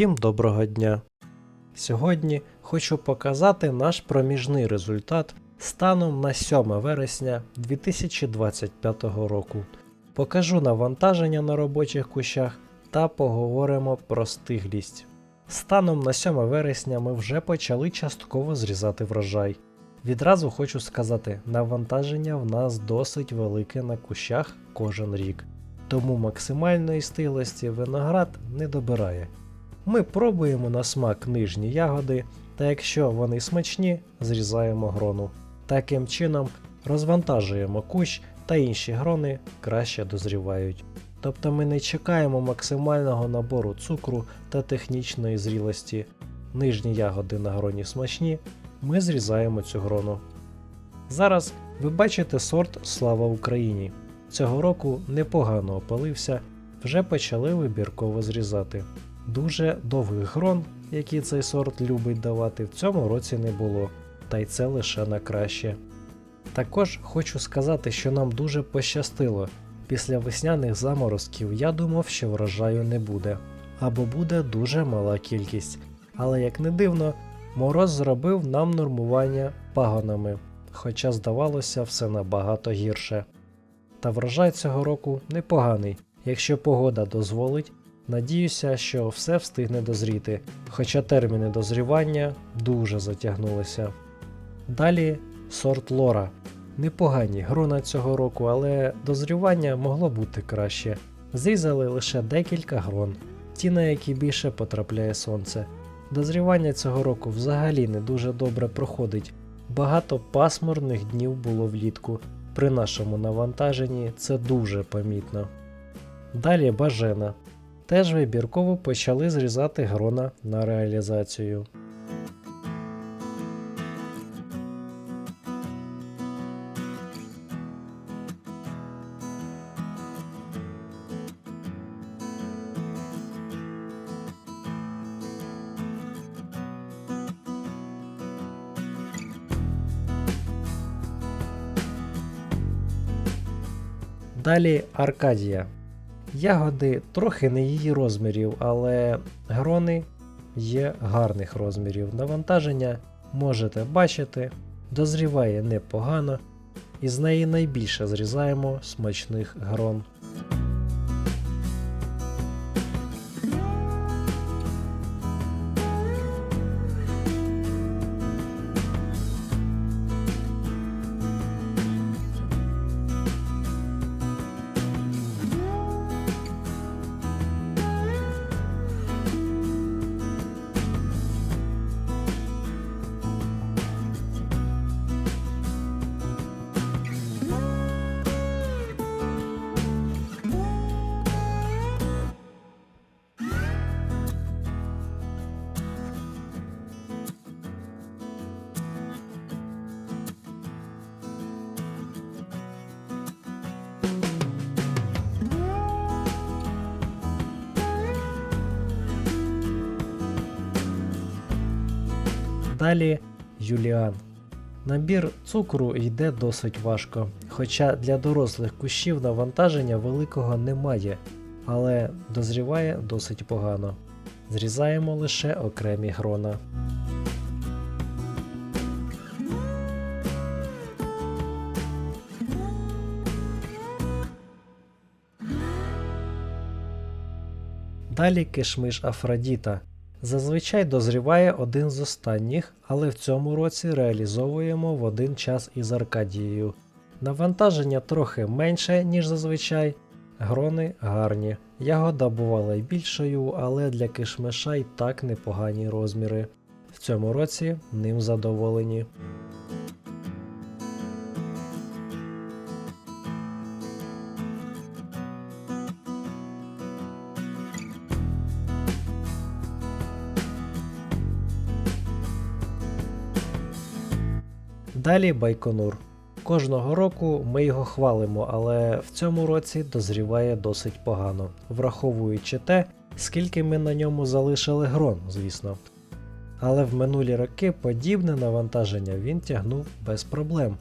Всім доброго дня! Сьогодні хочу показати наш проміжний результат станом на 7 вересня 2025 року. Покажу навантаження на робочих кущах та поговоримо про стиглість. Станом на 7 вересня ми вже почали частково зрізати врожай. Відразу хочу сказати, навантаження в нас досить велике на кущах кожен рік, тому максимальної стиглості виноград не добирає. Ми пробуємо на смак нижні ягоди, та якщо вони смачні, зрізаємо грону. Таким чином розвантажуємо кущ та інші грони краще дозрівають. Тобто ми не чекаємо максимального набору цукру та технічної зрілості. Нижні ягоди на гроні смачні, ми зрізаємо цю грону. Зараз ви бачите сорт Слава Україні. Цього року непогано опалився, вже почали вибірково зрізати. Дуже довгих грон, які цей сорт любить давати, в цьому році не було, та й це лише на краще. Також хочу сказати, що нам дуже пощастило. Після весняних заморозків я думав, що врожаю не буде, або буде дуже мала кількість. Але як не дивно, мороз зробив нам нормування пагонами, хоча здавалося все набагато гірше. Та врожай цього року непоганий, якщо погода дозволить. Надіюся, що все встигне дозріти, хоча терміни дозрівання дуже затягнулися. Далі сорт Лора. Непогані грона цього року, але дозрівання могло бути краще. Зрізали лише декілька грон, ті, на які більше потрапляє сонце. Дозрівання цього року взагалі не дуже добре проходить. Багато пасмурних днів було влітку. При нашому навантаженні це дуже помітно. Далі бажена. Теж вибірково почали зрізати грона на реалізацію. Далі Аркадія. Ягоди трохи не її розмірів, але грони є гарних розмірів. Навантаження можете бачити, дозріває непогано, і з неї найбільше зрізаємо смачних грон. Далі Юліан. Набір цукру йде досить важко, хоча для дорослих кущів навантаження великого немає, але дозріває досить погано. Зрізаємо лише окремі грона. Далі кишмиш Афродіта. Зазвичай дозріває один з останніх, але в цьому році реалізовуємо в один час із Аркадією. Навантаження трохи менше, ніж зазвичай, грони гарні. Ягода бувала й більшою, але для кишмиша й так непогані розміри. В цьому році ним задоволені. Далі Байконур. Кожного року ми його хвалимо, але в цьому році дозріває досить погано, враховуючи те, скільки ми на ньому залишили грон, звісно. Але в минулі роки подібне навантаження він тягнув без проблем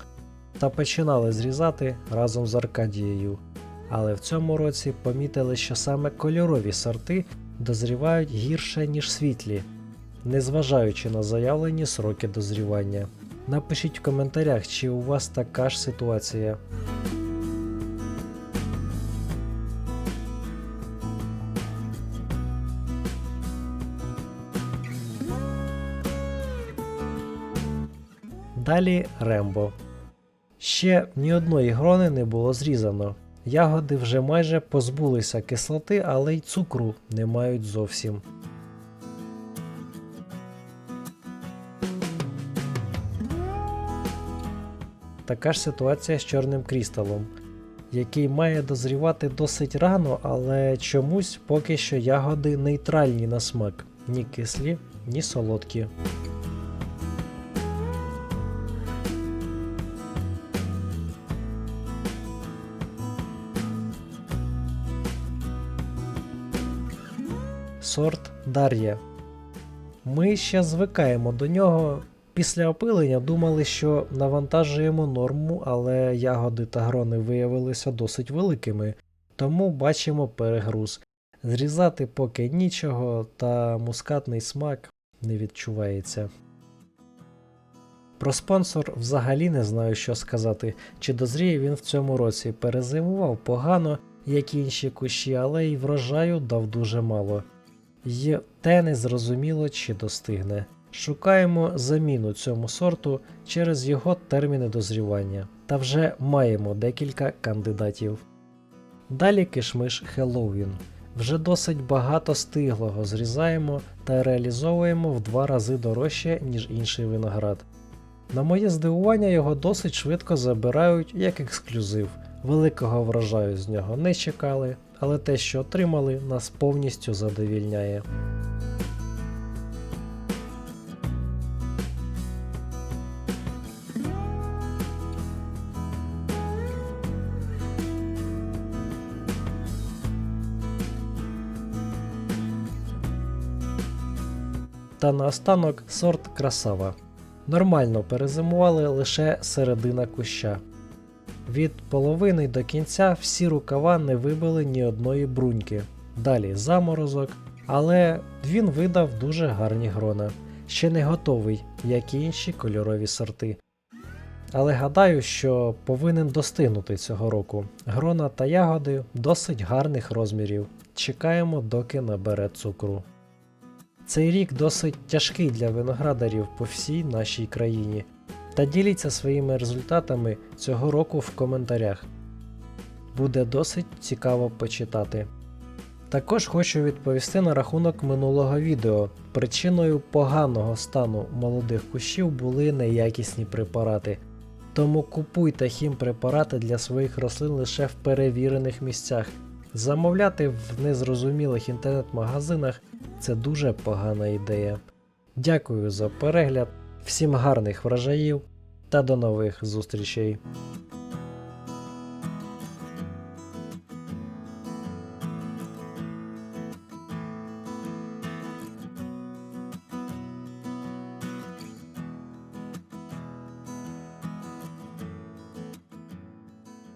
та починали зрізати разом з Аркадією. Але в цьому році помітили, що саме кольорові сорти дозрівають гірше, ніж світлі, незважаючи на заявлені сроки дозрівання. Напишіть в коментарях, чи у вас така ж ситуація. Далі Рембо. Ще ні одної грони не було зрізано. Ягоди вже майже позбулися кислоти, але й цукру не мають зовсім. Така ж ситуація з чорним крісталом, який має дозрівати досить рано, але чомусь поки що ягоди нейтральні на смак, ні кислі, ні солодкі. Сорт Дар'я. Ми ще звикаємо до нього. Після опилення думали, що навантажуємо норму, але ягоди та грони виявилися досить великими, тому бачимо перегруз. Зрізати поки нічого, та мускатний смак не відчувається. Про спонсор взагалі не знаю, що сказати, чи дозріє він в цьому році. Перезимував погано, як і інші кущі, але й врожаю дав дуже мало. І те не зрозуміло, чи достигне. Шукаємо заміну цьому сорту через його терміни дозрівання, та вже маємо декілька кандидатів. Далі кишмиш Хеллоуін. Вже досить багато стиглого зрізаємо та реалізовуємо в два рази дорожче, ніж інший виноград. На моє здивування, його досить швидко забирають як ексклюзив. Великого врожаю з нього не чекали, але те, що отримали, нас повністю задовільняє. Та наостанок сорт красава. Нормально перезимували лише середина куща. Від половини до кінця всі рукава не вибили ні одної бруньки. Далі заморозок, але він видав дуже гарні грона. Ще не готовий, як і інші кольорові сорти. Але гадаю, що повинен достигнути цього року. Грона та ягоди досить гарних розмірів. Чекаємо, доки набере цукру. Цей рік досить тяжкий для виноградарів по всій нашій країні. Та діліться своїми результатами цього року в коментарях. Буде досить цікаво почитати. Також хочу відповісти на рахунок минулого відео. Причиною поганого стану молодих кущів були неякісні препарати. Тому купуйте хімпрепарати для своїх рослин лише в перевірених місцях. Замовляти в незрозумілих інтернет-магазинах це дуже погана ідея. Дякую за перегляд, всім гарних врожаїв та до нових зустрічей!